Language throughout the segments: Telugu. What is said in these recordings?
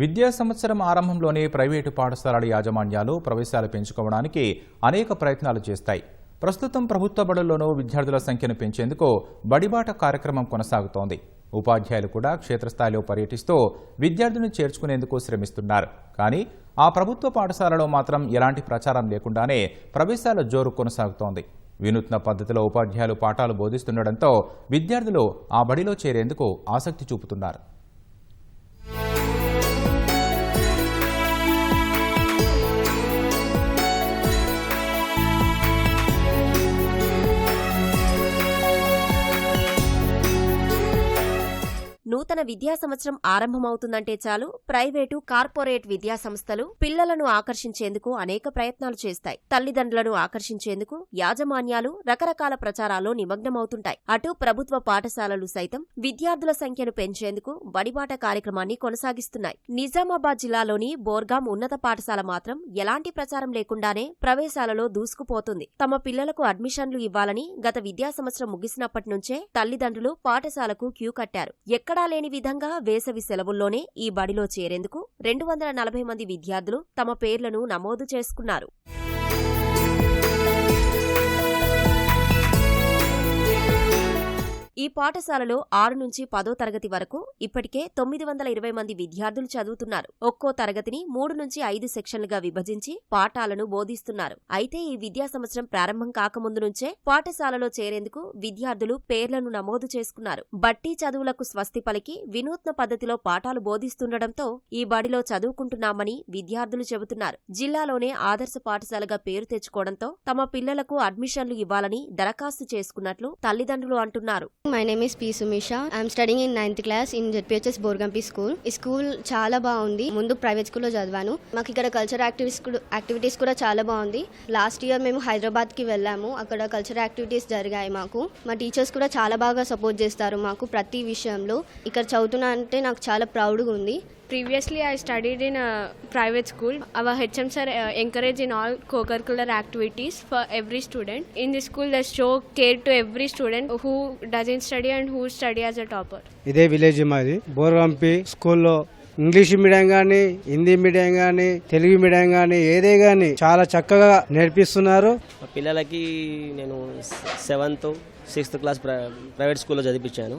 విద్యా సంవత్సరం ఆరంభంలోనే ప్రైవేటు పాఠశాలల యాజమాన్యాలు ప్రవేశాలు పెంచుకోవడానికి అనేక ప్రయత్నాలు చేస్తాయి. ప్రస్తుతం ప్రభుత్వ బడుల్లోనూ విద్యార్థుల సంఖ్యను పెంచేందుకు బడిబాట కార్యక్రమం కొనసాగుతోంది. ఉపాధ్యాయులు కూడా క్షేత్రస్థాయిలో పర్యటిస్తూ విద్యార్థులను చేర్చుకునేందుకు శ్రమిస్తున్నారు. కానీ ఆ ప్రభుత్వ పాఠశాలలో మాత్రం ఎలాంటి ప్రచారం లేకుండానే ప్రవేశాల జోరు కొనసాగుతోంది. వినూత్న పద్ధతిలో ఉపాధ్యాయులు పాఠాలు బోధిస్తుండటంతో విద్యార్థులు ఆ బడిలో చేరేందుకు ఆసక్తి చూపుతున్నారు. నూతన విద్యా సంవత్సరం ఆరంభమవుతుందంటే చాలు. ప్రైవేటు కార్పొరేట్ విద్యా సంస్థలు పిల్లలను ఆకర్షించేందుకు అనేక ప్రయత్నాలు చేస్తాయి. తల్లిదండ్రులను ఆకర్షించేందుకు యాజమాన్యాలు రకరకాల ప్రచారాల్లో నిమగ్నమవుతుంటాయి. అటు ప్రభుత్వ పాఠశాలలు సైతం విద్యార్థుల సంఖ్యను పెంచేందుకు బడిబాట కార్యక్రమాన్ని కొనసాగిస్తున్నాయి. నిజామాబాద్ జిల్లాలోని బోర్గాం ఉన్నత పాఠశాల మాత్రం ఎలాంటి ప్రచారం లేకుండానే ప్రవేశాలలో దూసుకుపోతుంది. తమ పిల్లలకు అడ్మిషన్లు ఇవ్వాలని గత విద్యా సంవత్సరం ముగిసినప్పటి నుంచే తల్లిదండ్రులు పాఠశాలకు క్యూ కట్టారు. ఎక్కడా లేని విధంగా వేసవి సెలవుల్లోనే ఈ బడిలో చేరేందుకు రెండు వందల నలభై మంది విద్యార్థులు తమ పేర్లను నమోదు చేసుకున్నారు. ఈ పాఠశాలలో ఆరు నుంచి పదో తరగతి వరకు ఇప్పటికే తొమ్మిది వందల ఇరవై మంది విద్యార్థులు చదువుతున్నారు. ఒక్కో తరగతిని మూడు నుంచి ఐదు సెక్షన్లుగా విభజించి పాఠాలను బోధిస్తున్నారు. అయితే ఈ విద్యా సంవత్సరం ప్రారంభం కాకముందు నుంచే పాఠశాలలో చేరేందుకు విద్యార్థులు పేర్లను నమోదు చేసుకున్నారు. బట్టి చదువులకు స్వస్తి పలికి వినూత్న పద్ధతిలో పాఠాలు బోధిస్తుండటంతో ఈ బడిలో చదువుకుంటున్నామని విద్యార్థులు చెబుతున్నారు. జిల్లాలోనే ఆదర్శ పాఠశాలగా పేరు తెచ్చుకోవడంతో తమ పిల్లలకు అడ్మిషన్లు ఇవ్వాలని దరఖాస్తు చేసుకున్నట్లు తల్లిదండ్రులు అంటున్నారు. My name is P Sumisha I'm studying in ninth class in ZPHS Borgampi school ఈ స్కూల్ చాలా బాగుంది. ముందు ప్రైవేట్ స్కూల్లో చదివాను. మాకు ఇక్కడ కల్చర్ యాక్టివిటీస్ కూడా యాక్టివిటీస్ కూడా చాలా బాగుంది. లాస్ట్ ఇయర్ మేము హైదరాబాద్కి వెళ్ళాము. అక్కడ కల్చర్ యాక్టివిటీస్ జరిగాయి మాకు. మా టీచర్స్ కూడా చాలా బాగా సపోర్ట్ చేస్తారు మాకు ప్రతి విషయంలో. ఇక్కడ చదువుతున్నా అంటే నాకు చాలా ప్రౌడ్గా ఉంది. Previously I studied in private school our HM sir encourage in all co curricular activities for every student in the school the show care to every student who does in study and who study as a topper ఇదే విలేజ్ మాది. బోర్గంపి స్కూల్లో ఇంగ్లీష్ మీడియం కానీ హిందీ మీడియం కానీ తెలుగు మీడియం కానీ ఏదే కానీ చాలా చక్కగా నేర్పిస్తున్నారు. పిల్లలకి నేను సెవెంత్ సిక్స్త్ క్లాస్ ప్రైవేట్ స్కూల్లో చదివించాను.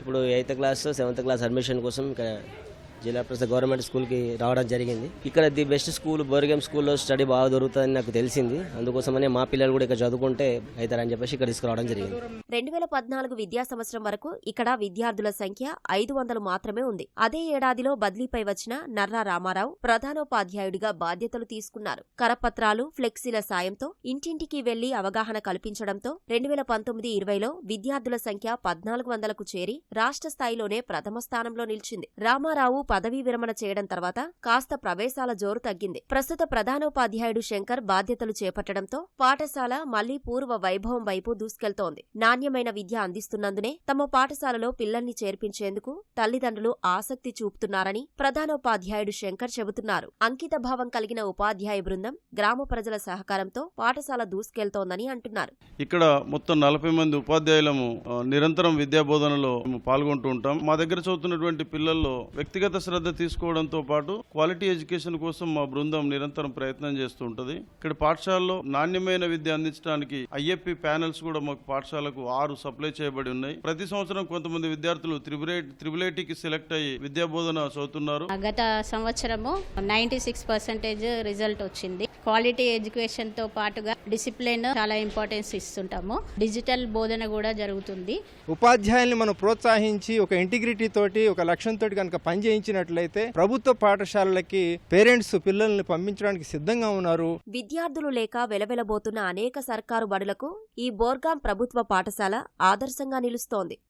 ఇప్పుడు eighth class seventh class admission కోసం ఇక్కడ జిల్లా ప్రసాద్ గవర్నమెంట్ స్కూల్కి రావడం జరిగింది. ఇక్కడ ది బెస్ట్ స్కూల్ బోర్గేమ్ స్కూల్లో స్టడీ బాగా దొరుకుతుందని నాకు తెలిసింది. అందుకోసమనే మా పిల్లలు కూడా ఇక్కడ చదువుకుంటే అవుతారని చెప్పేసి ఇక్కడ తీసుకురావడం జరిగింది. రెండు వేల పద్నాలుగు విద్యా సంవత్సరం వరకు ఇక్కడ విద్యార్థుల సంఖ్య ఐదు వందలు మాత్రమే ఉంది. అదే ఏడాదిలో బదిలీపై వచ్చిన నర్రా రామారావు ప్రధానోపాధ్యాయుడిగా బాధ్యతలు తీసుకున్నారు. కరపత్రాలు ఫ్లెక్సీల సాయంతో ఇంటింటికి వెళ్ళి అవగాహన కల్పించడంతో రెండు వేల పంతొమ్మిది ఇరవైలో విద్యార్థుల సంఖ్య పద్నాలుగు వందలకు చేరి రాష్ట్ర స్థాయిలోనే ప్రథమ స్థానంలో నిలిచింది. రామారావు పదవీ విరమణ చేయడం తర్వాత కాస్త ప్రవేశాల జోరు తగ్గింది. ప్రస్తుత ప్రధానోపాధ్యాయుడు శంకర్ బాధ్యతలు చేపట్టడంతో పాఠశాల మళ్ళీ పూర్వ వైభవం వైపు దూసుకెళ్తోంది. నాణ్యమైన విద్య అందిస్తున్నందునే తమ పాఠశాలలో పిల్లల్ని చేర్పించేందుకు తల్లిదండ్రులు ఆసక్తి చూపుతున్నారని ప్రధానోపాధ్యాయుడు శంకర్ చెబుతున్నారు. అంకిత భావం కలిగిన ఉపాధ్యాయ బృందం గ్రామ ప్రజల సహకారంతో పాఠశాల దూసుకెళ్తోందని అంటున్నారు. ఇక్కడ మొత్తం నలభై మంది ఉపాధ్యాయులము నిరంతరం విద్యా బోధనలో పాల్గొంటూ ఉంటాం. మా దగ్గర చదువుతున్నటువంటి పిల్లల్లో వ్యక్తిగత శ్రద్ధ తీసుకోవడంతో పాటు క్వాలిటీ ఎడ్యుకేషన్ కోసం మా బృందం నిరంతరం ప్రయత్నం చేస్తూ ఉంటుంది. ఇక్కడ పాఠశాలలో నాణ్యమైన విద్య అందించడానికి ఐఎఫ్పి ప్యానెల్స్ కూడా మాకు పాఠశాలకు ఆరు సప్లై చేయబడి ఉన్నాయి. ప్రతి సంవత్సరం కొంతమంది విద్యార్థులు త్రిబుల్ త్రిబుల్ ఐటీకి సెలెక్ట్ అయ్యి విద్యా బోధన చదువుతున్నారు గత సంవత్సరము నైంటీ సిక్స్ పర్సెంటేజ్ రిజల్ట్ వచ్చింది. క్వాలిటీ ఎడ్యుకేషన్తో పాటుగా డిసిప్లిన్ చాలా ఇంపార్టెన్స్ ఇస్తుంటాము. డిజిటల్ బోధన కూడా జరుగుతుంది. ఉపాధ్యాయుల్ని మనం ప్రోత్సహించి ఒక ఇంటిగ్రిటీ తోటి ఒక లక్ష్యంతో కనుక పనిచేయించినట్లయితే ప్రభుత్వ పాఠశాలలకి పేరెంట్స్ పిల్లల్ని పంపించడానికి సిద్ధంగా ఉన్నారు. విద్యార్థులు లేక వెలవెలబోతున్న అనేక సర్కారు బడులకు ఈ బోర్గాం ప్రభుత్వ పాఠశాల ఆదర్శంగా నిలుస్తోంది.